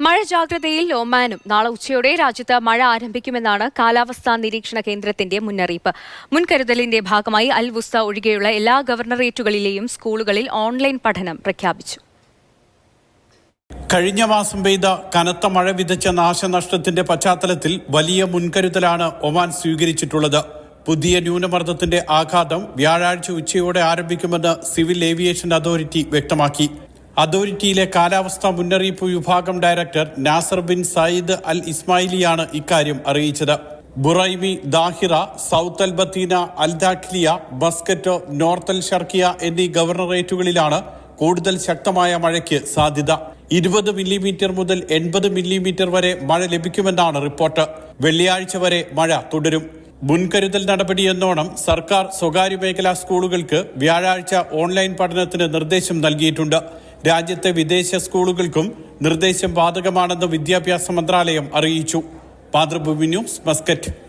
മഴ ജാഗ്രതയിൽ ഒമാനും. നാളെ ഉച്ചയോടെ രാജ്യത്ത് മഴ ആരംഭിക്കുമെന്നാണ് കാലാവസ്ഥാ നിരീക്ഷണ കേന്ദ്രത്തിന്റെ മുന്നറിയിപ്പ്. മുൻകരുതലിന്റെ ഭാഗമായി അൽ വുസ്ത ഒഴികെയുള്ള എല്ലാ ഗവർണറേറ്റുകളിലെയും സ്കൂളുകളിൽ ഓൺലൈൻ പഠനം പ്രഖ്യാപിച്ചു. കഴിഞ്ഞ മാസം പെയ്ത കനത്ത മഴ വിതച്ച നാശനഷ്ടത്തിന്റെ പശ്ചാത്തലത്തിൽ വലിയ മുൻകരുതലാണ് ഒമാൻ സ്വീകരിച്ചിട്ടുള്ളത്. പുതിയ ന്യൂനമർദ്ദത്തിന്റെ ആഘാതം വ്യാഴാഴ്ച ഉച്ചയോടെ ആരംഭിക്കുമെന്ന് സിവിൽ ഏവിയേഷൻ അതോറിറ്റി വ്യക്തമാക്കി. അതോറിറ്റിയിലെ കാലാവസ്ഥാ മുന്നറിയിപ്പ് വിഭാഗം director Nasser bin Sayyid al ഇസ്മായിലിയാണ് ഇക്കാര്യം അറിയിച്ചത്. Buraimi Dhahira South al Batinah al Dakhiliyah Muscat North al Sharqiyah എന്നീ ഗവർണറേറ്റുകളിലാണ് കൂടുതൽ ശക്തമായ മഴയ്ക്ക് സാധ്യത. ഇരുപത് മില്ലിമീറ്റർ മുതൽ എൺപത് മില്ലിമീറ്റർ വരെ മഴ ലഭിക്കുമെന്നാണ് റിപ്പോർട്ട്. വെള്ളിയാഴ്ച വരെ മഴ തുടരും. മുൻകരുതൽ നടപടിയെന്നോണം സർക്കാർ സ്വകാര്യ മേഖലാ സ്കൂളുകൾക്ക് വ്യാഴാഴ്ച ഓൺലൈൻ പഠനത്തിന് നിർദ്ദേശം നൽകിയിട്ടുണ്ട്. രാജ്യത്തെ വിദേശ സ്കൂളുകൾക്കും നിർദ്ദേശം ബാധകമാണെന്ന് വിദ്യാഭ്യാസ മന്ത്രാലയം അറിയിച്ചു. Mathrubhumi news Muscat.